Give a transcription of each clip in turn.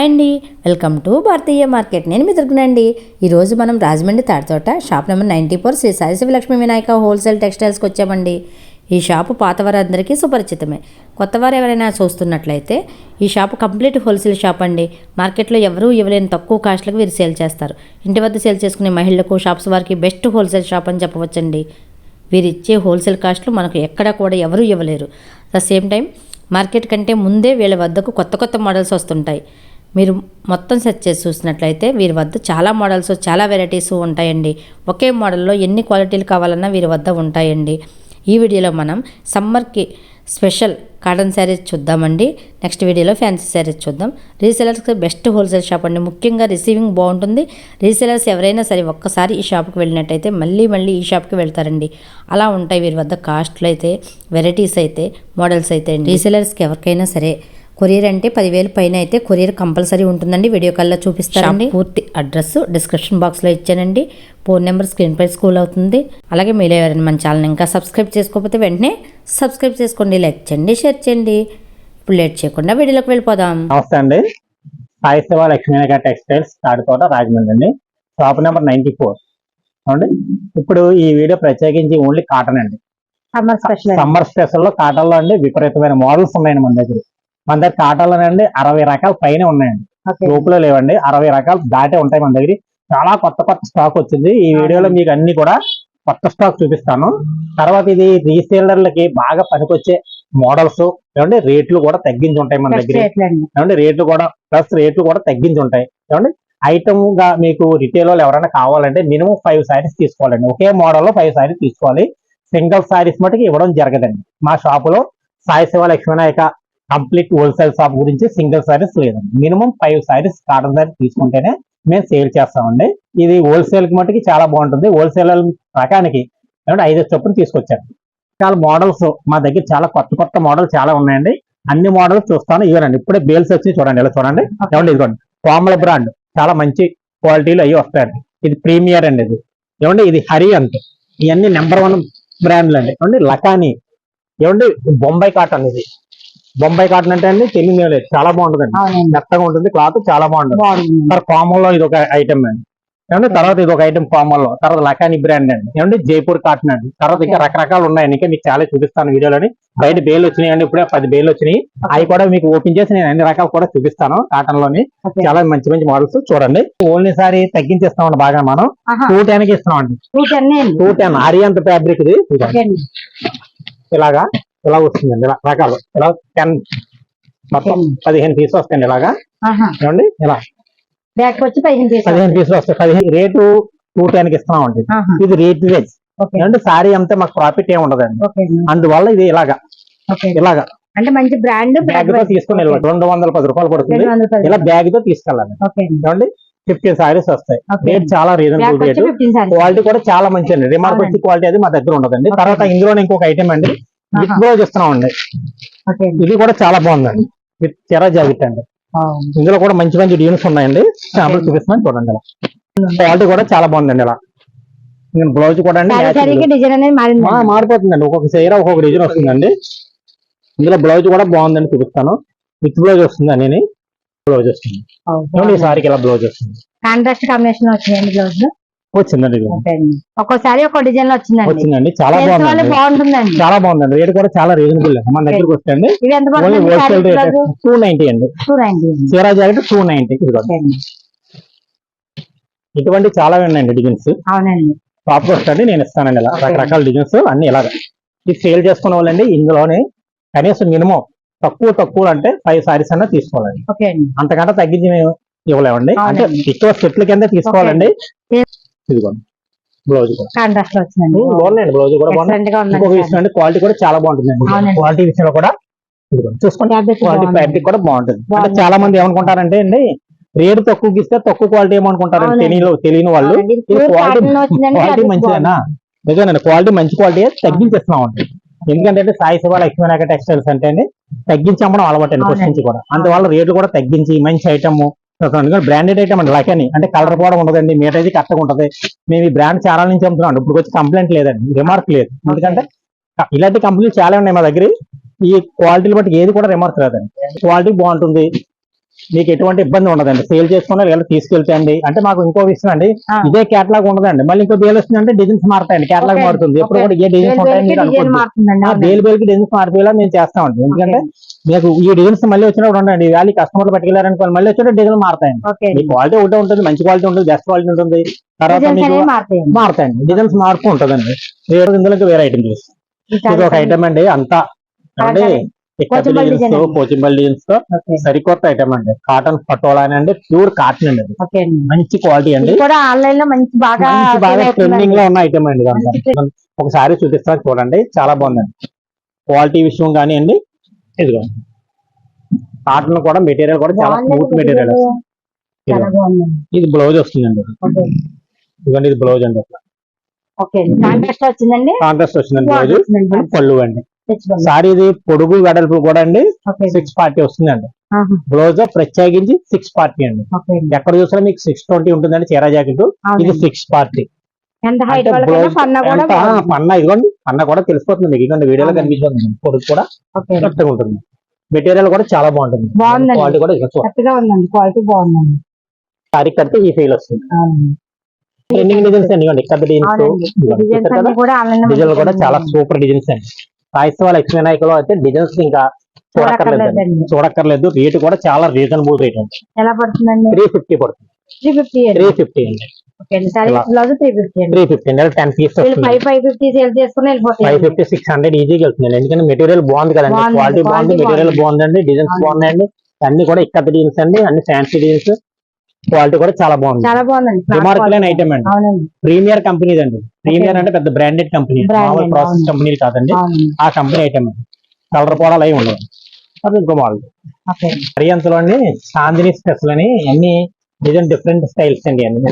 Hi అండి welcome to Bharatiya market. నేను మీ దొరుకునండి ఈరోజు మనం Rajahmundry Tadithota shop number ninety four Shri Saishiva Lakshmi Vinayaka wholesale టెక్స్టైల్స్కి వచ్చామండి. ఈ షాపు పాతవారందరికీ సుపరిచితమే. కొత్తవారు ఎవరైనా చూస్తున్నట్లయితే ఈ షాపు కంప్లీట్ హోల్సేల్ షాప్ అండి. మార్కెట్లో ఎవరూ ఇవ్వలేని తక్కువ కాస్ట్లకు వీరు సేల్ చేస్తారు. ఇంటి వద్ద సేల్ చేసుకునే మహిళలకు షాప్స్ వారికి బెస్ట్ హోల్సేల్ షాప్ అని చెప్పవచ్చండి. వీరు ఇచ్చే హోల్సేల్ కాస్ట్లు మనకు ఎక్కడా కూడా ఎవరూ ఇవ్వలేరు. ద సేమ్ టైం మార్కెట్ కంటే ముందే వీళ్ళ వద్దకు కొత్త కొత్త మోడల్స్ వస్తుంటాయి. మీరు మొత్తం సెట్ చేసి చూసినట్లయితే వీరి వద్ద చాలా మోడల్స్ చాలా వెరైటీస్ ఉంటాయండి. ఒకే మోడల్లో ఎన్ని క్వాలిటీలు కావాలన్నా వీరి వద్ద ఉంటాయండి. ఈ వీడియోలో మనం సమ్మర్కి స్పెషల్ కాటన్ శారీస్ చూద్దామండి. నెక్స్ట్ వీడియోలో ఫ్యాన్సీ శారీస్ చూద్దాం. రీసెలర్స్కి బెస్ట్ హోల్సేల్ షాప్ అండి. ముఖ్యంగా రిసీవింగ్ బాగుంటుంది. రీసెలర్స్ ఎవరైనా సరే ఒక్కసారి ఈ షాప్కి వెళ్ళినట్టయితే మళ్ళీ మళ్ళీ ఈ షాప్కి వెళ్తారండి. అలా ఉంటాయి వీరి వద్ద కాస్ట్లు అయితే వెరైటీస్ అయితే మోడల్స్ అయితే అండి. రీసెలర్స్కి ఎవరికైనా సరే కొరియర్ అంటే పదివేలు పైన అయితే కొరియర్ కంపల్సరీ ఉంటుందండి. వీడియో కాల్లో చూపిస్తారండి పూర్తి అడ్రస్ డిస్క్రిప్షన్ బాక్స్లో ఇచ్చానండి. ఫోన్ నెంబర్ స్క్రీన్ పై స్కూల్ అవుతుంది. అలాగే మీరు ఎవరైనా మన ఛానల్ ఇంకా సబ్స్క్రైబ్ చేసుకోకపోతే వెంటనే సబ్స్క్రైబ్ చేసుకోండి లైక్ చేయండి షేర్ చేయండి. ఇప్పుడు లేట్ చేయకుండా వీడియోలోకి వెళ్ళిపోదాం. నమస్తే అండి. సాయి శివ లక్ష్మీనగ టెక్స్టైల్స్ తాడికోట రాజమండ్రి అండి. Shop number ninety four. అవునండి. ఇప్పుడు ఈ వీడియో ప్రత్యేకించి ఓన్లీ కాటన్ అండి. సమ్మర్ స్పెషల్ సమ్మర్ స్పెషల్లో కాటన్లో అండి విపరీతమైన మోడల్స్ ఉన్నాయండి మన దగ్గర. మన దగ్గర కాటన్ లోనండి అరవై రకాల పైన ఉన్నాయండి. లోపల లేవండి. అరవై రకాలు దాటే ఉంటాయి మన దగ్గర. చాలా కొత్త కొత్త స్టాక్ వచ్చింది. ఈ వీడియోలో మీకు అన్ని కూడా కొత్త స్టాక్ చూపిస్తాను. తర్వాత ఇది రీసేలర్లకి బాగా పనికొచ్చే మోడల్స్ ఏమంటే రేట్లు కూడా తగ్గించి ఉంటాయి మన దగ్గర. ఏమంటే రేట్లు కూడా ప్లస్ రేట్లు కూడా తగ్గించి ఉంటాయి. ఏమంటే ఐటమ్గా మీకు రిటైల్ వాళ్ళు ఎవరైనా కావాలంటే మినిమం ఫైవ్ సారీస్ తీసుకోవాలండి. ఒకే మోడల్లో ఫైవ్ సారీస్ తీసుకోవాలి. సింగిల్ సారీస్ మటుకు ఇవ్వడం జరగదండి. మా షాపులో Sai Shiva Lakshminayaka complete wholesale shop గురించి సింగిల్ సారీస్ లేదండి minimum five sarees cotton sarees తీసుకుంటేనే మేము సేల్ చేస్తామండి. ఇది హోల్సేల్కి మటుకి చాలా బాగుంటుంది. హోల్సేల్ రకానికి ఏమంటే ఐదు చొప్పున తీసుకొచ్చారు. చాలా మోడల్స్ మా దగ్గర చాలా కొత్త కొత్త మోడల్ చాలా ఉన్నాయండి. అన్ని మోడల్స్ చూస్తాను. ఇవ్వనండి. ఇప్పుడే బేల్స్ వచ్చి చూడండి ఇలా చూడండి. ఏమండి ఇదిగోండి. కోమల బ్రాండ్. చాలా మంచి క్వాలిటీలో అవి వస్తాయండి. ఇది ప్రీమియర్ అండి ఇది. ఏమండి? ఇది హరి అంత ఇవన్నీ నెంబర్ వన్ బ్రాండ్లు అండి ఏమండి? లకానీ. ఏమండి? బొంబాయి కాటన్ ఇది. బొంబాయి కాటన్ అంటే అండి తెలియదు లేదు. చాలా బాగుంటుందండి. అవునండి. మెత్తగా ఉంటుంది క్లాత్ చాలా బాగుంటుంది. బాగుంది తర్వాత కోమల్లో ఇది ఒక ఐటమ్ అండి. ఏమంటే తర్వాత ఇది ఒక ఐటమ్ కోమల్లో తర్వాత లకాని బ్రాండ్ అండి. ఏమంటే జైపూర్ కాటన్ అండి. తర్వాత ఇంకా రకరకాలు ఉన్నాయండి ఇంకా మీకు చాలా చూపిస్తాను వీడియోలోని బయట బేలు వచ్చినాయి అండి ఇప్పుడే పది బేలు వచ్చినాయి. అవి కూడా మీకు ఓపెన్ చేసి నేను అన్ని రకాలు కూడా చూపిస్తాను కాటన్లోని. చాలా మంచి మంచి మోడల్స్ చూడండి. ఓన్లీ సారి తగ్గించేస్తామండి బాగా మనం. టూ టెన్కి ఇస్తున్నామండి. సూట్ అన్నీ అండి. టూ టెన్ ఆరియంత ఫ్యాబ్రిక్ ఇది అండి. ఇలాగా. ఇలా వస్తుందండి ఇలా రకాలు? ఇలా టెన్ మొత్తం పదిహేను పీస్ వస్తాయండి ఇలాగా. ఏమండి? ఇలా బ్యాక్ వచ్చి పదిహేను తీసుకో పదిహేను పీసులు వస్తాయి. పదిహేను రేటు టూ టెన్కి ఇస్తున్నామండి. ఇది రేట్ వేజ్ ఏమంటే సారీ అంతా మాకు ప్రాఫిట్ ఏమి ఉండదండి. అందువల్ల ఇది ఇలాగా. ఇలాగా. అంటే మంచి బ్రాండ్ బ్యాగ్తో తీసుకుని రెండు వందల పది రూపాయలు పడుతుంది. ఇలా బ్యాగ్తో తీసుకెళ్ళాలి. ఏమండి? ఫిఫ్టీన్ సారీస్ వస్తాయి. రేట్ చాలా రీజనబుల్ రేటు క్వాలిటీ కూడా చాలా మంచి అండి రిమార్క్ వచ్చి క్వాలిటీ అది మా దగ్గర ఉండదండి. తర్వాత ఇందులో ఇంకొక ఐటమ్ అండి. బ్లౌజ్ ఇస్తున్నాం అండి. ఇది కూడా చాలా బాగుందండి. విత్ చెరా జాకెట్ అండి. ఇందులో కూడా మంచి మంచి డిజైన్స్ ఉన్నాయండి. శాంపుల్ చూపిస్తున్నాను చూడండి ఇలా. క్వాలిటీ కూడా చాలా బాగుందండి ఇలా. బ్లౌజ్ కూడా మారిపోతుందండి. ఒక్కొక్క చీర ఒక్కొక్క డిజైన్ వస్తుందండి. ఇందులో బ్లౌజ్ కూడా బాగుందండి చూపిస్తాను. విత్ బ్లౌజ్ వస్తుంది అని బ్లౌజ్ వస్తుంది. ఈ సారీకి ఇలా బ్లౌజ్ వస్తుంది. కాంట్రాస్ట్ కాంబినేషన్ వచ్చిందండి బ్లౌజ్ వచ్చిందండి. ఒక్కోసారి ఒక్కో డిజైన్లో వచ్చిందండి. వచ్చిందండి. చాలా బాగుందండి. బాగుంటుందండి. చాలా బాగుందండి. రేట్ కూడా చాలా రీజనబుల్ మన దగ్గరకు ఎంత only wholesale rate two ninety అండి. చీరా జాకెట్ టూ నైన్టీ. ఇటువంటి చాలా ఉన్నాయండి డిజైన్స్ అవునండి. షాప్ వస్తుంది నేను ఇస్తానండి ఇలా. రకరకాల డిజైన్స్ అన్ని ఇలాగ. ఇది సేల్ చేసుకునే వాళ్ళండి. ఇందులోనే కనీసం మినిమం తక్కువ తక్కువ అంటే ఫైవ్ సారీస్ అన్నా తీసుకోవాలండి. అంతకంటే తగ్గించి మేము ఇవ్వలేమండి. అంటే. ఎక్కువ సెట్ల కింద తీసుకోవాలండి. ఇదిగోండి. బ్లౌజ్ కూడా. కాంట్రాస్ట్లో వచ్చిందండి బాగుందండి బ్లౌజ్ కూడా. బాగుంది క్వాలిటీ కూడా చాలా బాగుంటుందండి. అవునండి. క్వాలిటీ విషయంలో కూడా చూసుకోండి. క్వాలిటీ. ఫ్యాబ్రిక్ కూడా బాగుంటుంది. అంటే. చాలా మంది ఏమనుకుంటారంటే అండి రేటు తక్కువకి ఇస్తే తక్కువ క్వాలిటీ ఏమనుకుంటారండి? అవునండి. తెలియని తెలియని వాళ్ళు. క్వాలిటీ మంచిదేనా? నిజమేనండి. క్వాలిటీ మంచి క్వాలిటీ తగ్గించేస్తున్నాం అండి. ఎందుకంటే సాయి శివ లక్ష్మీనాయక టెక్స్టైల్స్ అంటే అండి తగ్గించి అమ్మడం అలవాటు అండి ఫస్ట్. నుంచి కూడా. అందువల్ల రేట్లు కూడా తగ్గించి మంచి ఐటమ్ బ్రాండెడ్ ఐటమ్ అండి లకని అంటే కలర్ కూడా ఉండదండి మీట అయితే కరెక్ట్గా ఉంటది. మేము ఈ బ్రాండ్ చాలా నుంచి అమ్ముతున్నాం. ఇప్పుడు వచ్చి కంప్లైంట్ లేదండి రిమార్క్ లేదు. ఎందుకంటే ఇలాంటి కంపెనీలు చాలా ఉన్నాయి మా దగ్గర. ఈ క్వాలిటీని బట్టి ఏది కూడా రిమార్క్ రాదండి. క్వాలిటీ బాగుంటుంది. మీకు ఎటువంటి ఇబ్బంది ఉండదండి. సేల్ చేసుకున్న వీళ్ళు తీసుకెళ్తాయండి అంటే మాకు ఇంకో విషయం అండి. ఇదే కేటలాగ్ ఉండదండి. మళ్ళీ ఇంకో బేల్ వస్తుందంటే డిజైన్స్ మారుతాయండి. కేటలాగ్. మారుతుంది. ఎప్పుడు. కూడా ఏ డిజైన్స్ ఉంటాయని. బేల్ బేల్కి డిజైన్స్ మారిపోయేలా మేము చేస్తామండి. ఎందుకంటే మీకు ఈ డిజైన్స్ మళ్ళీ వచ్చినప్పుడు ఉండండి. వ్యాలీ కస్టమర్లు పట్టుకెళ్ళారనుకోండి మళ్ళీ వచ్చిన డిజైన్ మారుతాయండి. మీ క్వాలిటీ ఒకటే ఉంటుంది మంచి క్వాలిటీ ఉంటుంది బెస్ట్ క్వాలిటీ ఉంటుంది. తర్వాత మీకు మారుతాయండి. డిజైన్స్ మార్పు ఉంటుందండి. వేరే ఇందులో వేరే ఐటమ్ చూస్తాం. ఈ ఇది ఒక ఐటమ్ అండి. అంతా అంటే పోచంపల్లి తో సరికొత్త ఐటమ్ అండి. కాటన్ పటోలా అని అండి. ప్యూర్ కాటన్ అండి అది. మంచి క్వాలిటీ అండి. కూడా ఆన్లైన్లో మంచి బాగా. ట్రెండింగ్లో ఉన్న ఐటమ్ అండి ఒకసారి చూపిస్తాను చూడండి. చాలా బాగుందండి. క్వాలిటీ విషయం కానీ అండి ఇదిగో. కాటన్ కూడా మెటీరియల్ కూడా చాలా స్మూత్ మెటీరియల్ ఇది బ్లౌజ్ వస్తుందండి. ఇదిగోండి ఇది బ్లౌజ్ అండి కాంట్రాస్ట్ వచ్చిందండి? కాంట్రాస్ట్ వచ్చిందండి బ్లౌజ్. పళ్ళు అండి. సారీ ఇది పొడుగు వెడల్పు కూడా అండి. సిక్స్ పార్టీ వస్తుందండి. బ్లౌజ్ ప్రత్యేకించి సిక్స్ పార్టీ అండి. ఎక్కడ చూసినా మీకు సిక్స్ ట్వంటీ ఉంటుందండి చీర జాకెట్. ఇది. సిక్స్ పార్టీ పన్న బాగుంది. ఇదిగోండి. పన్న కూడా తెలిసిపోతుంది మీకు. ఇదిగోండి వీడియోలో. కనిపిస్తుంది పొడుగు కూడా. కరెక్ట్గా ఉంటుంది. మెటీరియల్ కూడా చాలా బాగుంటుంది. క్వాలిటీ కూడా క్వాలిటీ బాగుందండి. సారీ కడితే ఈ ఫీల్ వస్తుంది. ట్రెండింగ్ డిజైన్స్ అండి ఇక్కడ డిజైన్స్ అన్ని కూడా చాలా. సూపర్ డిజైన్స్ అండి. వాళ్ళ లక్ష్మీ నాయకులు అయితే డిజైన్స్ ఇంకా చూడక్కర్లేదు. చూడక్కర్లేదు. రేట్ కూడా చాలా రీజనబుల్ రేట్ అండి. ఎలా పడుతుందండి? త్రీ ఫిఫ్టీ పడుతుంది. త్రీ ఫిఫ్టీ త్రీ అండి. Three ten piece five fifty six hundred ఈజీగా వెళ్తుంది ఎందుకంటే మెటీరియల్ బాగుంది కదండి. క్వాలిటీ బాగుంది మెటీరియల్ బాగుంది. బాగుందండి. డిజైన్స్. బాగున్నాయండి. అన్ని కూడా ఇక్కడ డిజైన్స్ అండి. అన్ని ఫ్యాన్సీ డిజైన్స్ క్వాలిటీ కూడా చాలా బాగుంది. చాలా బాగుందండి. Cloth రిమార్క్ లేని quality. ఐటమ్ అండి ప్రీమియర్ కంపెనీ అండి ప్రీమియర్. అంటే పెద్ద బ్రాండెడ్ కంపెనీ మామూలు ప్రాసెస్. కంపెనీలు కాదండి. ఆ కంపెనీ ఐటమ్ అండి. కలర్ పోవడాలు అవి ఉండవు. అది ఇంకో మోడల్ హరియంతలో అండి చాందిని స్పెషల్ అని అన్ని డిజైన్ డిఫరెంట్ స్టైల్స్ అండి అన్ని.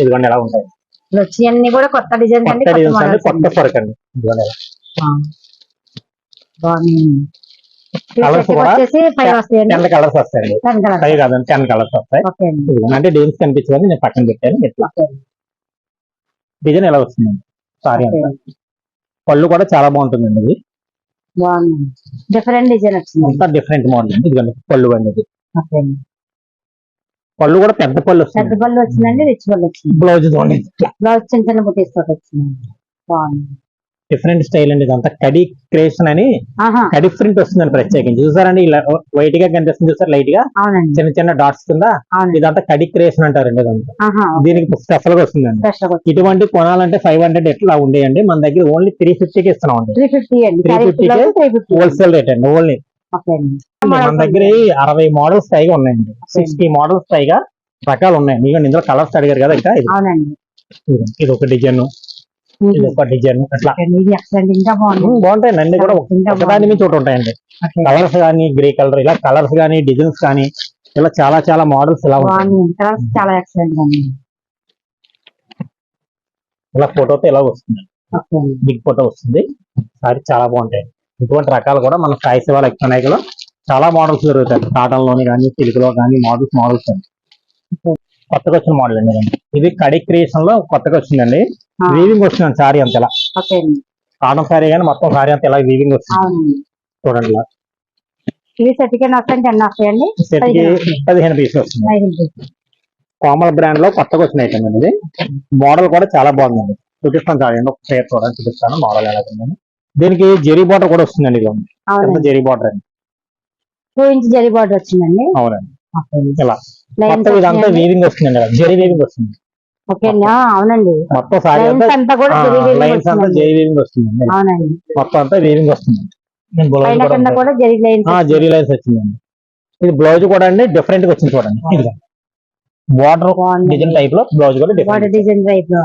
ఇదిగోండి ఎలా ఉంటాయి. ఇప్పుడు వచ్చి అన్ని కూడా కొత్త డిజైన్స్ అండి కొత్త డిజైన్స్ అండి కొత్త ఫరక్ అండి. ఇదిగోండి. వచ్చేసి ఫైవ్ వస్తాయండి. టెన్ కలర్స్ వస్తాయండి. కలర్స్ ఫైవ్ కాదండి టెన్ కలర్స్ వస్తాయి. అంటే డిజైన్స్ కనిపించదని నేను పక్కన పెట్టాను ఇట్లా డిజైన్ ఎలా వస్తుందండి సారీ పళ్ళు కూడా చాలా బాగుంటుందండి ఇది. డిఫరెంట్ డిజైన్ వచ్చింది. అంతా డిఫరెంట్ మోడల్ అండి. ఇదిగోండి పళ్ళు అనేది. పళ్ళు కూడా పెద్ద పళ్ళు పెద్ద వస్తుంది పళ్ళు వచ్చిందండి రిచ్ పళ్ళు వచ్చింది. బ్లౌజ్ బ్లౌజ్ చిన్న చిన్న బుటీస్ తోటి వచ్చింది బాగుంది. డిఫరెంట్ స్టైల్ అండి ఇదంతా కడి క్రియేషన్ అని కడి ప్రింట్ వస్తుందండి ప్రత్యేకించి. చూసారండి ఇలా వైట్గా కనిపిస్తుంది చూసారు లైట్గా చిన్న చిన్న డాట్స్ కింద ఇదంతా కడి క్రియేషన్ అంటారండి ఇదంతా. దీనికి స్పెషల్గా వస్తుందండి. ఇటువంటి కొనాలంటే ఫైవ్ హండ్రెడ్ ఎట్లా ఉండేయండి మన దగ్గర ఓన్లీ త్రీ ఫిఫ్టీకి ఇస్తున్నాం అండి త్రీ ఫిఫ్టీ అండి. 350 కే త్రీ ఫిఫ్టీ. హోల్సేల్ రేట్ అండి ఓన్లీ. మన దగ్గర అరవై మోడల్స్ పైగా ఉన్నాయండి. సిక్స్టీ మోడల్స్ పైగా రకాలు ఉన్నాయండి. ఇక ఇందులో కలర్స్ అడిగారు కదా ఇంకా ఇది ఒక డిజైన్. ఇది ఒక డిజైన్ అట్లా. అండి. బాగుంటాయండి అన్ని కూడా ఒకదాని. మీద చోట ఉంటాయండి. కలర్స్ కానీ గ్రే కలర్ ఇలా కలర్స్ కానీ డిజైన్స్ కానీ ఇలా చాలా చాలా మోడల్స్ ఇలా చాలా ఇలా ఫోటోతో ఇలా వస్తుంది. అండి. బిగ్ ఫోటో వస్తుంది. సారీ చాలా బాగుంటాయి. ఇటువంటి రకాలు కూడా మన సాయి శివ ఎలక్ట్రానిక్లో చాలా మోడల్స్ దొరుకుతాయి. కాటన్లోని కానీ సిల్క్లో కానీ. మోడల్స్ మోడల్స్ అండి కొత్తగా వచ్చిన మోడల్ అండి ఇది. కడి క్రియేషన్లో కొత్తగా వచ్చిందండి వీవింగ్ వస్తుంది సారీ అంత ఇలా కాటన్ సారీ కానీ మొత్తం సారీ అంతా ఇలా వీవింగ్ వస్తుంది చూడండి ఇవి వస్తాయండి పదిహేను పీసులు వస్తుంది. కోమల్ బ్రాండ్లో కొత్తగా వచ్చిన ఐటమ్ అండి మోడల్ కూడా చాలా బాగుందండి. చూపిస్తాను చూడండి ఒక పేరు చూడండి చూపిస్తాను మోడల్ ఎలా దీనికి జెరీ బార్డర్ కూడా వస్తుందండి ఇది జెరీ బార్డర్ అండి. టూ ఇంచ్ జరీ బార్డర్ వచ్చిందండి. అవునండి. ఇలా. మొత్తం ఇదంతా వచ్చినాయండి. వీవింగ్ వస్తుందండి జెరీ వీవింగ్ వస్తుంది. అవునండి. మొత్తం సారీ అంతా కూడా లైన్స్ అంతా. జెరీ వీవింగ్ వస్తుందండి. అవునండి. మొత్తం అంతా వీవింగ్ వస్తుంది. జరీ లైన్స్ ఆ జెరీ లైన్స్ వచ్చిందండి. ఇది బ్లౌజ్ కూడా అండి డిఫరెంట్గా వచ్చింది చూడండి. బార్డర్ డిజైన్ టైప్లో బ్లౌజ్ కూడా డిఫరెంట్ డిజైన్ టైప్లో.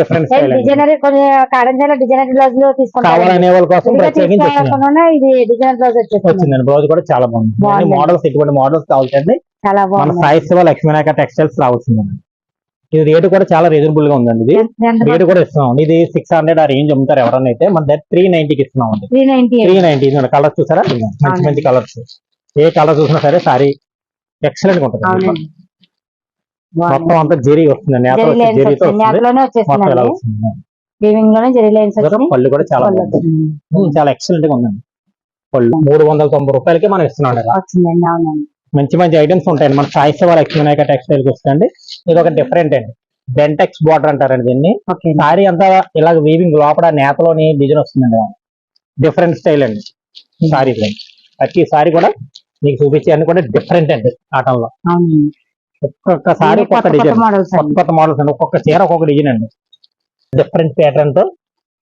డిఫరెంట్ డిజైనర్ కొన్ని కాడంజాల డిజైనర్ బ్లౌజ్లో తీసుకుంటారు. వాళ్ళ కోసం ప్రత్యేకించి ఇది డిజైనర్ బ్లౌజ్ వచ్చిందండి. బ్లౌజ్ కూడా చాలా బాగుంది. మోడల్స్ ఇటువంటి మోడల్స్ కావాల్సింది చాలా మన బాగుంది. సాయి శివ లక్ష్మీనాయక టెక్స్టైల్స్ రావాల్సిందండి ఇది రేటు కూడా చాలా రీజనబుల్గా ఉందండి ఇది. రేటు కూడా ఇస్తున్నాం. ఇది సిక్స్ హండ్రెడ్ ఆ రేంజ్ అమ్ముతారు ఎవరన్నా అయితే. మన దగ్గర త్రీ నైన్టీకి ఇస్తున్నాం అండి. త్రీ నైన్టీ కలర్స్ చూసారా? మంచి. మంచి కలర్స్ ఏ కలర్ చూసినా సరే సారీ ఎక్సలెంట్గా ఉంటుంది మొత్తం అంతా జెరీ జెరీతో వస్తుంది. మొత్తం పళ్ళు కూడా చాలా చాలా ఎక్సలెంట్గా ఉందండి. పళ్ళు. మూడు వందల తొంభై రూపాయలకి మనం ఇస్తున్నాం మంచి మంచి ఐటమ్స్ ఉంటాయండి. మన సాయి శివ లక్ష్మీ నాయక టెక్స్టైల్కి వస్తుంది ఇది ఒక డిఫరెంట్ అండి. బెంటెక్స్ బార్డర్ అంటారండి దీన్ని. సారీ అంతా ఇలా వీవింగ్ లోపల నేతలోని డిజైన్ వస్తుందండి. డిఫరెంట్ స్టైల్ అండి. సారీ ప్రతి సారీ కూడా మీకు చూపించే అన్ని కూడా డిఫరెంట్ అండి కాటన్లో. ఒక్కొక్క సారీ ఒక్కొక్క డిజైన్ కొత్త కొత్త మోడల్స్ అండి. ఒక్కొక్క చీర ఒక్కొక్క డిజైన్ అండి. డిఫరెంట్ ప్యాటర్న్తో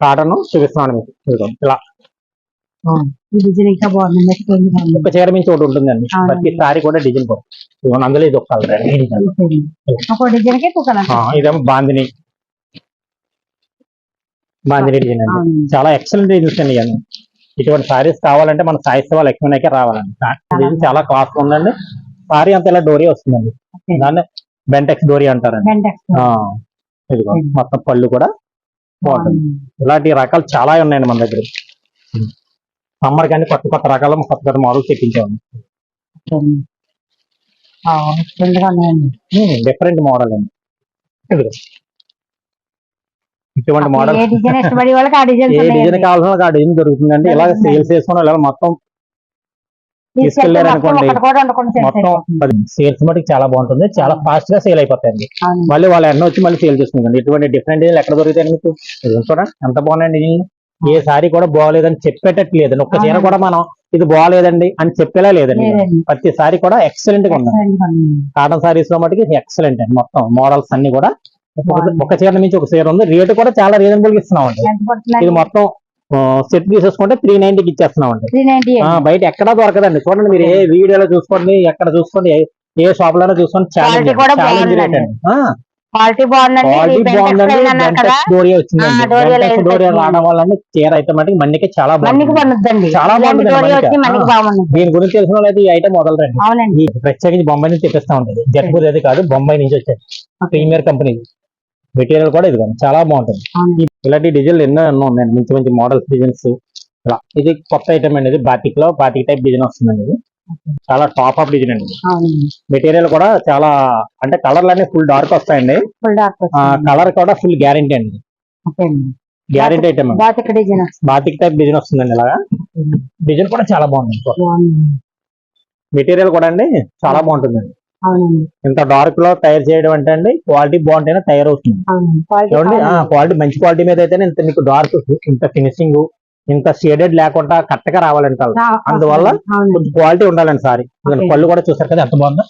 కాటన్ చూపిస్తున్నాను మీకు. ఇలా. ఈ డిజైన్ ఇంకా బాగుంది. ఒక చీర మించి ఒకటి ఉంటుందండి. అవునండి. ప్రతి సారీ కూడా డిజైన్ అందులో ఇది ఒక కలర్ డిజైన్కి ఇదేమో బాందిని. బాందిని డిజైన్ అండి. చాలా ఎక్సలెంట్ డిజైన్స్ అండి ఇవన్నీ. ఇటువంటి సారీస్ కావాలంటే మన సాయి శివ లక్ష్మీనాయకే రావాలండి. డిజైన్ చాలా కాస్ట్ ఉందండి. సారీ అంతా ఇలా డోరీ వస్తుందండి. దాన్ని బెంటెక్స్ డోరీ అంటారండి. ఇదిగో. మొత్తం పళ్ళు కూడా బాగుంటుంది. ఇలాంటి రకాలు చాలా ఉన్నాయండి మన దగ్గర. సమ్మర్ కానీ కొత్త కొత్త రకాలు కొత్త కొత్త మోడల్స్ తెప్పించాము డిఫరెంట్ మోడల్ అండి. ఇటువంటి మోడల్ ఏ డిజైన్ కావాల్సిన ఆ డిజైన్ దొరుకుతుందండి. ఇలా సేల్స్ చేసుకుని ఇలా మొత్తం తీసుకెళ్ళారు అనుకోండి. కూడా వండుకొని sales మొత్తం. సేల్స్ మటుకు చాలా బాగుంటుంది. చాలా ఫాస్ట్గా సేల్ అయిపోతాయండి. మళ్ళీ వాళ్ళ ఎన్న వచ్చి మళ్ళీ సేల్ చేసుకుంటాండి ఇటువంటి డిఫరెంట్ డిజైన్ ఎక్కడ దొరుకుతాయి మీకు? చూడండి ఎంత బాగున్నాయండి ఏ సారీ కూడా బాగోలేదని చెప్పేటట్టు లేదండి ఒక్క చీర. కూడా మనం ఇది బాగోలేదండి అని చెప్పేలా లేదండి. ప్రతి సారీ కూడా ఎక్సలెంట్గా ఉంది. కాటన్ సారీస్లో మటుకు ఎక్సలెంట్ అండి మొత్తం. మోడల్స్ అన్ని కూడా. ఒక- చీర నుంచి ఒక చీర ఉంది. రేటు కూడా చాలా రీజనబుల్గా ఇస్తున్నాం అండి? ఇది మొత్తం సెట్ తీసేసుకుంటే త్రీ నైన్టీకి ఇచ్చేస్తున్నాం అండి 390 ఆ, బయట ఎక్కడా దొరకదండి. చూడండి మీరు ఏ వీడియోలో చూసుకోండి ఎక్కడ చూసుకోండి ఏ- షాప్లోనే చూసుకోండి ఛాలెంజ్ ఛాలెంజ్ రేట్. అండి. క్వాలిటీ బాగుందండి ఇది చీర అయితే మటుకు మన్నికి చాలా బాగుంది. చాలా. బాగుంది దీని గురించి తెలిసిన వాళ్ళు ఈ ఐటమ్ వదలరండి. అవునండి. ఈ ప్రత్యేకించి బొంబాయి నుంచి తెప్పిస్తా ఉంటుంది జట్పూర్ అది కాదు బొంబాయి నుంచి వచ్చాయి. ప్రీమియర్ కంపెనీ మెటీరియల్ కూడా ఇదిగోండి చాలా బాగుంటుంది. ఇలాంటి డిజైన్లు ఎన్నో ఎన్నో ఉన్నాయండి మంచి మంచి మోడల్స్ డిజైన్స్ ఇలా ఇది కొత్త ఐటమ్ అండి ఇది. బాటిక్లో బాటిక్ టైప్ డిజైన్ వస్తుందండి ఇది. చాలా టాప్ ఆఫ్ డిజైన్ అండి. మెటీరియల్ కూడా చాలా అంటే కలర్లు అన్ని ఫుల్ డార్క్ వస్తాయండి. ఫుల్ డార్క్ కలర్ కూడా ఫుల్ గ్యారంటీ అండి. గ్యారంటీ ఐటమ్ అండి బాత్ ఇక్కడ డిజైన్ టైప్ డిజైన్ వస్తుందండి ఇలాగా. డిజైన్ కూడా చాలా బాగుంది. మెటీరియల్ కూడా అండి చాలా బాగుంటుందండి. ఇంత డార్క్లో తయారు చేయడం అంటే అండి క్వాలిటీ బాగుంటేనే తయారవుతుంది క్వాలిటీ మంచి క్వాలిటీ మీద అయితేనే ఇంత మీకు డార్క్ ఇంత ఫినిషింగ్ ఇంత షేడెడ్ లేకుండా కరెక్ట్గా రావాలంటే ఆ, అందువల్ల క్వాలిటీ ఉండాలండి సారీ. పళ్ళు కూడా చూసారు కదా ఎంత బాగుందో?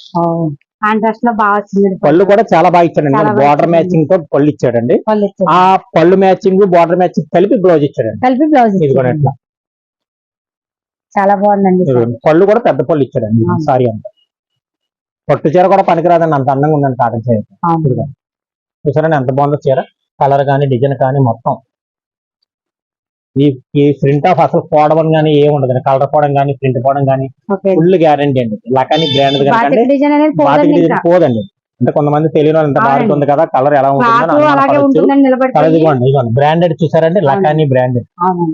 కాంట్రాస్ట్లో బాగా వచ్చింది పళ్ళు. కూడా చాలా బాగా ఇచ్చాడండి. బార్డర్. మ్యాచింగ్తో పళ్ళు ఇచ్చాడండి. ఆ పళ్ళు మ్యాచింగ్ బార్డర్ మ్యాచింగ్ కలిపి బ్లౌజ్ ఇచ్చాడండి. కలిపి బ్లౌజ్ ఇది కూడా ఇట్లా. చాలా బాగుందండి. పళ్ళు కూడా పెద్ద పళ్ళు ఇచ్చాడండి. సారీ అంతా. పట్టు చీర కూడా పనికిరాదండి. అంత అందంగా ఉందండి కాటన్ చీర. చూసారండి ఎంత బాగుందో చీర? కలర్ కానీ డిజైన్ కానీ మొత్తం. ఈ ఈ ప్రింట్ ఆఫ్ అసలు పోవడం కానీ ఏమి ఉండదు కలర్ పోవడం కానీ ప్రింట్ పోవడం కానీ ఫుల్ గ్యారంటీ అండి. లకాని బ్రాండ్ డిజైన్ పోదండి అంటే కొంతమంది తెలియని వాళ్ళు అవునండి. ఉంది కదా కలర్ ఎలా ఇదిగోండి ఇదిగోండి. బ్రాండెడ్ చూసారండి లకాని బ్రాండెడ్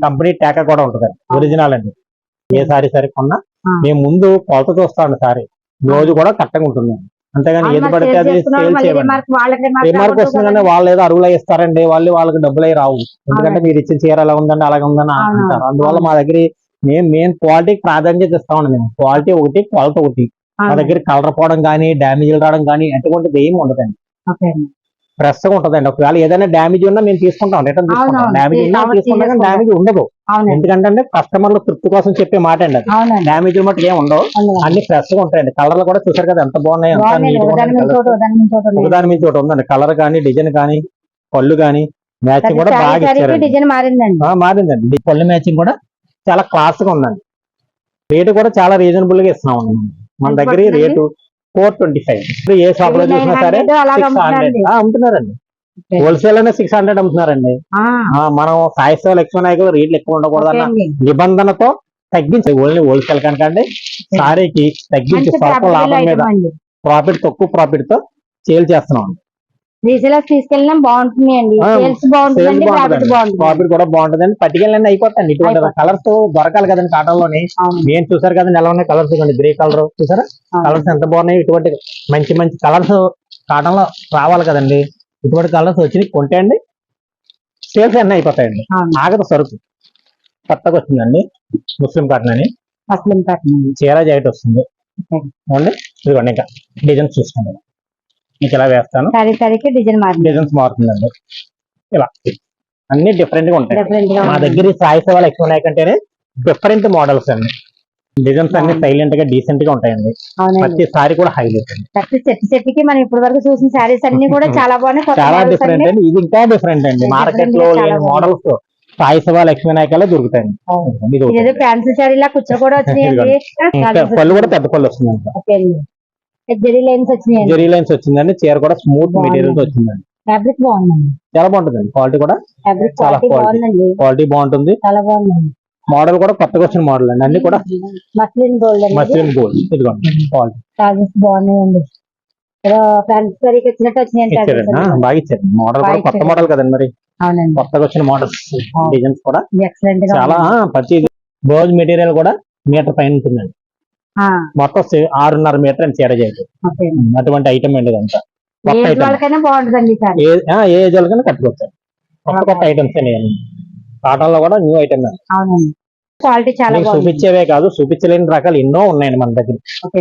కంపెనీ ట్యాక కూడా ఉంటుంది. ఒరిజినల్ అండి. ఏ సారీ సరే కొన్నా. మేము ముందు కొలత చూస్తామండి సారీ బ్లౌజ్ కూడా కరెక్ట్గా ఉంటుంది అంతేగాని ఏది పడితే అది సేల్ remark రిమార్క్ కానీ. వాళ్ళు ఏదో అరువులు ఇస్తారండి వాళ్ళు వాళ్ళకి డబ్బులు అయి రావు ఎందుకంటే. మీరు ఇచ్చిన చీర ఎలా ఉందండి అలాగే ఉందని. అంటారు అందువల్ల మా దగ్గర మేము మెయిన్ క్వాలిటీకి ప్రాధాన్యత ఇస్తామండి మేము క్వాలిటీ ఒకటి కొలత ఒకటి మా. దగ్గర కలర్ పోవడం కానీ డ్యామేజ్ రావడం కానీ అటువంటిది ఏమి ఉండదండి. ఫ్రెష్గా ఉంటదండి. ఒకవేళ ఏదైనా డ్యామేజ్ ఉన్నా మేము తీసుకుంటాం. రిటర్న్ తీసుకుంటాం. డ్యామేజ్ ఉన్నా తీసుకుంటాం. డ్యామేజ్ ఉండదు. ఎందుకంటే కస్టమర్ల తృప్తి కోసం చెప్పే మాట అండి అది. డ్యామేజ్ మటుకు ఏం ఉండవు. అన్ని ఫ్రెష్గా ఉంటాయండి కలర్లు కూడా చూసారు కదా ఎంత బాగున్నాయి. ఒకదాని మీద ఒకటి ఉందండి. కలర్ కానీ డిజైన్ కానీ పళ్ళు కానీ మ్యాచింగ్ కూడా బాగా మారిందండి. పళ్ళు మ్యాచింగ్ కూడా చాలా క్లాస్గా ఉందండి. రేటు కూడా చాలా రీజనబుల్గా ఇస్తున్నాం మన దగ్గర? Rate four twenty five. ఏ షాప్లో చూసినా సరే 900 అలాగ సిక్స్ హండ్రెడ్ అమ్ముతున్నారండి. హోల్సేల్ అనే సిక్స్ హండ్రెడ్ అమ్ముతున్నారండి. మనం సాయిస్తో లక్ష్మీ నాయకులు రేట్లు ఎక్కువ ఉండకూడదన్న ఓకే అండి. నిబంధనతో తగ్గించి ఓన్లీ హోల్సేల్ కనుకండి. సారీకి తగ్గించి లాభం మీద ప్రాఫిట్ తక్కువ ప్రాఫిట్తో సేల్ చేస్తున్నాం. రీసేలర్స్ తీసుకెళ్ళినా బాగుంటుంది అండి సేల్స్ ప్రాఫిట్ బాగుంటుంది బాగుంటుంది ప్రాఫిట్ కూడా బాగుంటుందండి. పట్టుకెళ్ళండి అయిపోతాయండి ఇటువంటి అయిపోతాయి. కలర్స్ దొరకాలి కదండి కాటన్లోని. నేను చూసారు కదండి ఎలా ఉన్నాయి కలర్స్ ఇవ్వండి గ్రే కలర్ చూసారా. కలర్స్ ఎంత బాగున్నాయి ఇటువంటి మంచి మంచి కలర్స్ కాటన్లో రావాలి కదండి. ఇటువంటి కలర్స్ వచ్చి కొంటే అండి సేల్స్ అన్నీ అయిపోతాయండి. ఆగదు సరుకు. కొత్తగా వచ్చిందండి ముస్లిం కాటన్ అని. మస్లిం ప్యాటర్న్ చీర జాకెట్ వస్తుంది. చూడండి ఇదిగోండి ఇంకా. డిజైన్స్ చూసుకోండి మీకు ఇలా వేస్తాను? సారీ డిజైన్ డిజైన్స్ మారుతుందండి. ఇలా. అన్ని డిఫరెంట్గా ఉంటాయి. మా. దగ్గర ఈ సాయి సేవలు ఎక్కువ ఉన్నాయి కంటేనే డిఫరెంట్ మోడల్స్ అండి. డిజైన్స్ అన్ని సైలెంట్గా డీసెంట్గా ఉంటాయండి. ప్రతి సారీ కూడా హైలైట్ అండి. ప్రతి సెట్ సెట్కి మనం ఇప్పటి వరకు చూసిన శారీస్ అన్ని కూడా చాలా బాగున్నాయి. చాలా డిఫరెంట్. అండి. ఇది ఇంకా డిఫరెంట్ అండి. మార్కెట్లో లేని. మోడల్స్ సాయి సేవ లక్ష్మీ నాయకాలే దొరుకుతాయండి. ఫ్యాన్సీ శారీ లా కుచ్చ కూడా వచ్చినాయండి పళ్ళు కూడా పెద్ద పళ్ళు వస్తుందండి అండి. జెరీ లైన్స్ వచ్చినాయండి. జెరీ లైన్స్ వచ్చిందండి. చీర కూడా స్మూత్. మెటీరియల్తో వచ్చిందండి. ఫ్యాబ్రిక్ బాగుందండి. చాలా బాగుంటుందండి. క్వాలిటీ కూడా ఫ్యాబ్రిక్ చాలా. బాగుందండి. క్వాలిటీ బాగుంటుంది. చాలా బాగుందండి. మోడల్ కూడా కొత్తగా వచ్చిన మోడల్ అండి. అన్ని కూడా మస్లిన్ గోల్డ్ మస్లిన్ గోల్డ్ ఇదిగోండి క్వాలిటీ చార్జెస్ బాగున్నాయండి. బాగా ఇచ్చారు. మోడల్ కూడా కొత్త. మోడల్ కదండి మరి. అవునండి. కొత్తగా వచ్చిన మోడల్స్ డిజైన్స్ కూడా. ఎక్సలెంట్గా చాలా ప్రతి బ్లౌజ్ మెటీరియల్ కూడా మీటర్ పైన ఉంటుందండి. మొత్తం ఆరున్నర మీటర్ అని చీర చేయదు. అటువంటి ఐటమ్ అండి ఇదంతా కొత్త ఏజ్ ఐటమ్ వాళ్ళకైనా ఏ ఏజ్ కట్టుకోవచ్చు. కొత్త కొత్త ఐటమ్స్. కాటన్లో కూడా న్యూ ఐటమ్ క్వాలిటీ చాలా చూపించేవే కాదు చూపించలేని రకాలు ఎన్నో ఉన్నాయండి మన దగ్గర.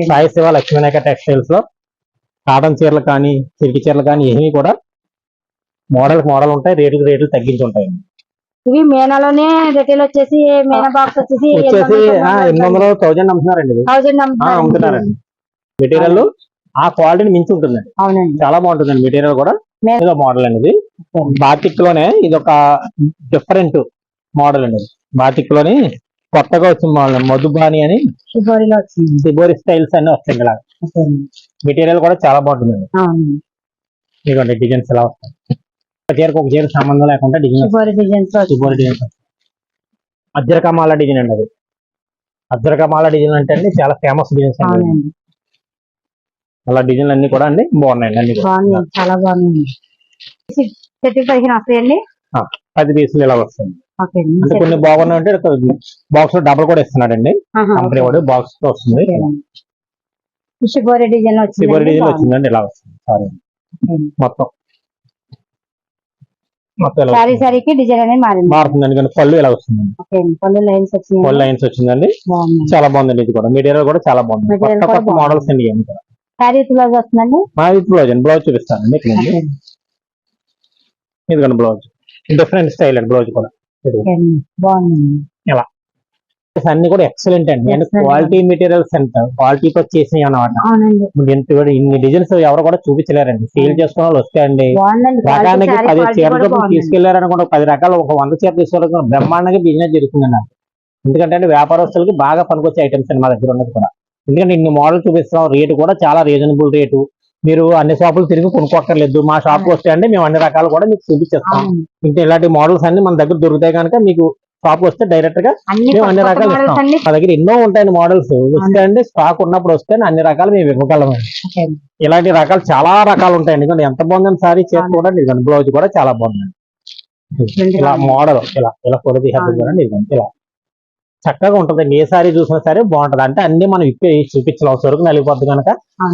సాయి శివ లక్ష్మీనాయక టెక్స్టైల్స్లో కాటన్ చీరలు కానీ సిల్క్ చీరలు కానీ ఏమీ కూడా మోడల్ మోడల్ ఉంటాయి రేట్లు రేట్లు తగ్గించి ఉంటాయి ఇవి మేనాలోనే రిటైల్ వచ్చేసి మేనా బాక్స్ వచ్చేసి ఎనిమిది వందలు థౌజండ్ అమ్ముతున్నారండి ఇది. థౌజండ్ అమ్ముతున్నారండి మెటీరియల్ ఆ క్వాలిటీని మించి ఉంటుందండి అవునండి. చాలా బాగుంటుందండి మెటీరియల్ కూడా. ఏదో మోడల్ అనేది బాతిక్లోనే ఇది ఒక డిఫరెంట్ మోడల్ అండి. బాతిక్లోని కొత్తగా వచ్చిన మోడల్ మధుబాని అని సిబోరి స్టైల్స్ అన్ని వస్తాయి ఇలా అండి. మెటీరియల్ కూడా చాలా బాగుంటుందండి. అవునండి. ఇదిగోండి డిజైన్స్ ఎలా వస్తాయి? చీరకు ఒక చీర సంబంధం లేకుండా డిజైన్లో. సిబోరి డిజైన్స్ అజ్రకమాల డిజైన్ అండి అది. అజ్రకమాల డిజైన్ అంటే అండి చాలా ఫేమస్ డిజైన్స్ అండి అలా డిజైన్లు అన్ని కూడా అండి బాగున్నాయండి అన్ని చాలా బాగుంది థర్టీ వస్తాయండి? పది పీసులు ఇలా అండి. అంటే కొన్ని బాగున్నాయి అంటే బాక్స్లో డబల్ కూడా ఇస్తున్నాడండి. ఆహా, కంపెనీ వాడు బాక్స్తో వస్తుంది. అండి. డిజైన్ వచ్చిందండి ఇలా వస్తుంది. సారీ మొత్తం. సారీ. సారీకి డిజైన్ అనేది మారింది. మారుతుందండి కానీ పళ్ళు ఇలా వస్తుందండి? పళ్ళు లైన్స్ వచ్చినాయి. పళ్ళు లైన్స్ వచ్చిందండి. బాగుంది చాలా బాగుందండి ఇది కూడా. మెటీరియల్ కూడా చాలా బాగుంది. కొత్త బాగుంది. మోడల్స్ అండి ఇవన్నీ కూడా. శారీ బ్లౌజ్ వస్తుందండి? మా ఇది బ్లౌజ్ అండి. బ్లౌజ్ చూపిస్తానండి ఇక్కడ అండి. ఇదిగోండి బ్లౌజ్ డిఫరెంట్ స్టైల్ అండి బ్లౌజ్ కూడా. ఇది. ఓకే అండి. బాగుందండి అన్ని కూడా ఎక్సలెంట్ అండి. అంటే Excellent. క్వాలిటీ మెటీరియల్స్ అంట చేసినవి అవునండి. ఇప్పుడు ఇంత కూడా ఇన్ని డిజైన్స్ ఎవరు కూడా చూపించలేరండి. సేల్ చేసుకున్న వాళ్ళు వస్తాయండి రకానికి పది చీరల కూడా చొప్పున బాగుందండి. తీసుకెళ్ళారనుకుంటే పది రకాలు ఒక వంద చీర తీసుకోవడం బ్రహ్మాండంగా బిజినెస్ జరుగుతుందండి నాకు ఎందుకంటే అంటే వ్యాపారస్తులకి బాగా పనికొచ్చే ఐటమ్స్ అండి మా దగ్గర ఉన్నది కూడా. ఎందుకంటే ఇన్ని మోడల్ చూపిస్తున్నాం రేటు కూడా చాలా రీజనబుల్ రేటు మీరు అన్ని షాపులు తిరిగి కొనుక్కోక్కర్లేదు. మా షాప్ వస్తే అండి మేము అన్ని రకాలు కూడా మీకు చూపించేస్తాం. ఇంకా ఇలాంటి మోడల్స్ అన్ని మన దగ్గర దొరుకుతాయి కనుక మీకు షాప్ వస్తే డైరెక్ట్గా మేము అన్ని రకాలు ఇస్తాం. మా దగ్గర ఎన్నో ఉంటాయండి మోడల్స్ వస్తే అండి స్టాక్ ఉన్నప్పుడు వస్తే అన్ని రకాలు మేము ఇవ్వగలం. ఇలాంటి రకాలు చాలా రకాలు ఉంటాయండి ఎందుకంటే ఎంత బాగుందని సారీ చేసుకోవడం ఇదిగోండి బ్లౌజ్ కూడా చాలా బాగుందండి. ఇలా మోడల్ ఇలా ఇలా కూడా తీసేది ఇదిగోండి ఇలా. చక్కగా ఉంటుందండి ఏ సారీ చూసినా సరే బాగుంటది. అంటే అన్ని మనం ఇప్పి చూపించలేం. సరుకు నలిగిపోద్ది కనుక.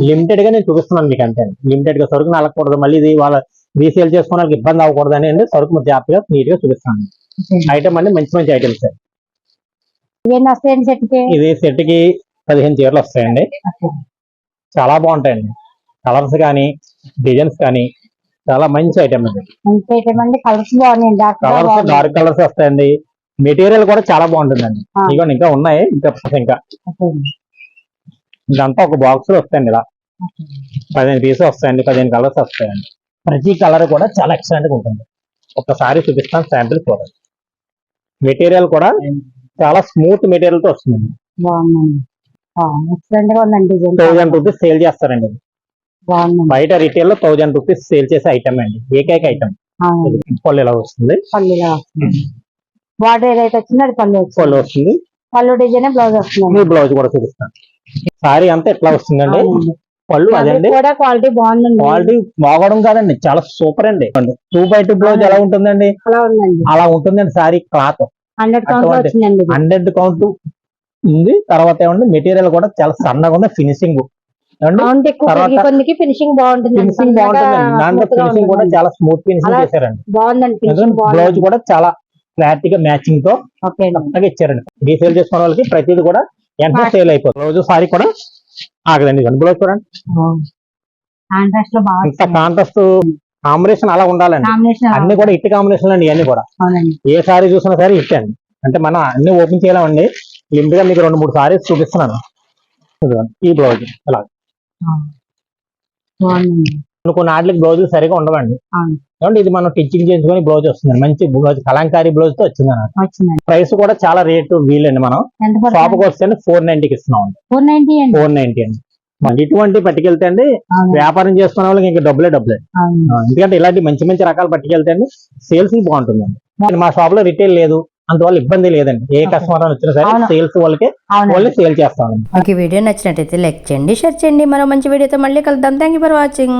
లిమిటెడ్గా నేను చూపిస్తున్నాను మీకు అంతే. లిమిటెడ్గా సరుకు నలగకూడదు. మళ్ళీ ఇది వాళ్ళ రీసేల్ చేసుకున్న వాళ్ళకి ఇబ్బంది అవ్వకూడదు అని అండి సరుకు జాగ్రత్తగా నీట్గా చూపిస్తాను. ఐటమ్ అండి మంచి మంచి ఐటమ్స్. ఇది సెట్కి పదిహేను చీరలు వస్తాయండి. చాలా బాగుంటాయండి. కలర్స్ కానీ డిజైన్స్ కానీ చాలా మంచి ఐటమ్ ఇది కలర్స్ డార్క్ కలర్స్ బాగున్నాయి. డార్క్ కలర్స్ వస్తాయండి. మెటీరియల్ కూడా చాలా బాగుంటుందండి. ఇదిగోండి ఇంకా ఉన్నాయి. ఇంకా ఇంకా. ఇదంతా ఒక బాక్స్లో వస్తాయండి ఇలా. పదిహేను పీసెస్ వస్తాయండి. పదిహేను కలర్స్ వస్తాయండి. ప్రతి కలర్ కూడా చాలా ఎక్సలెంట్గా ఉంటుంది. ఒకసారి చూపిస్తాను శాంపిల్ చూడండి. మెటీరియల్ కూడా చాలా స్మూత్ మెటీరియల్తో వస్తుందండి. థౌజండ్ రూపీస్ సేల్ చేస్తారండి. బయట రిటైల్లో థౌజండ్ రూపీస్ సేల్ చేసే ఐటమ్ అండి. ఏకైక ఐటమ్. పళ్ళు ఇలా వస్తుంది? బార్డర్ ఏదైతే వచ్చిందో అది పళ్ళు పళ్ళు వస్తుంది. పళ్ళు డిజైన్ బ్లౌజ్ వస్తుంది. బ్లౌజ్ కూడా చూపిస్తాను. సారీ అంతా ఎట్లా వస్తుందండి? పళ్ళు అదండి. కూడా క్వాలిటీ బాగుందండి. క్వాలిటీ బాగోవడం కాదండి చాలా సూపర్ అండి. టూ బై టూ బ్లౌజ్ ఎలా ఉంటుందండి? అలా ఉందండి. అలా ఉంటుందండి saree cloth. Hundred count. Hundred count ఉంది. తర్వాత ఏమండి మెటీరియల్ కూడా చాలా సన్నగా ఉంది ఫినిషింగ్. ఫినిషింగ్ బాగుంటుంది ఫినిషింగ్ బాగుంటుందండి. దాంట్లో ఫినిషింగ్ కూడా చాలా స్మూత్ ఫినిషింగ్ చేశారండి. బాగుందండి బ్లౌజ్ బాగుంది. కూడా చాలా క్లారిటీగా మ్యాచింగ్తో ఓకే అండి. చక్కగా ఇచ్చారండి. రీసేల్ చేసుకున్న వాళ్ళకి ప్రతిది కూడా ఆ. సేల్ అయిపోతుంది. బ్లౌజ్ సారీ కూడా ఇదిగోండి బ్లౌజ్ చూడండి. కాంట్రాస్ట్లో బాగా ఇంత కాంట్రాస్ట్ కాంబినేషన్ అలా ఉండాలండి. అన్ని కూడా ఇట్టి కాంబినేషన్ అండి ఇవన్నీ కూడా. ఏ సారీ చూసినా సరే ఇట్టే అండి. అంటే మనం అన్ని ఓపెన్ చేయలేమండి. లిమిట్గా మీకు రెండు మూడు సారీస్ చూపిస్తున్నాను. ఈ బ్లౌజ్ ఇలా కొన్ని కొన్ని ఆటలకి బ్లౌజులు సరిగా ఉండవండి. ఏమంటే ఇది మనం టిచ్చింగ్ చేసుకుని బ్లౌజ్ వస్తుంది. మంచి బ్లౌజ్ కలంకారీ బ్లౌజ్తో వచ్చింది అన్నమాట ప్రైస్ కూడా చాలా రేటు వీలండి మనం. షాప్ పడుతుంది? వస్తే ఫోర్ నైన్టీకి ఇస్తున్నాం ఫోర్ నైన్టీ అండి? ఫోర్ నైన్టీ అండి. మళ్ళీ ఇటువంటి పట్టుకెళ్తే అండి వ్యాపారం చేసుకునే వాళ్ళకి ఇంకా డబ్బులే డబ్బులే. ఎందుకంటే ఇలాంటి మంచి మంచి రకాలు పట్టుకెళ్తే అండి సేల్స్ బాగుంటుందండి. మా షాప్లో రిటైల్ లేదు అందువల్ల ఇబ్బంది లేదండి. ఏ. కస్టమర్ వచ్చినా సరే. సేల్స్ వాళ్ళకి వాళ్ళని సేల్ చేస్తామండి మీకు వీడియో నచ్చినట్టయితే లైక్ చేయండి షేర్ చేయండి. మరో మంచి వీడియోతో మళ్ళీ కలుద్దాం. Thank for watching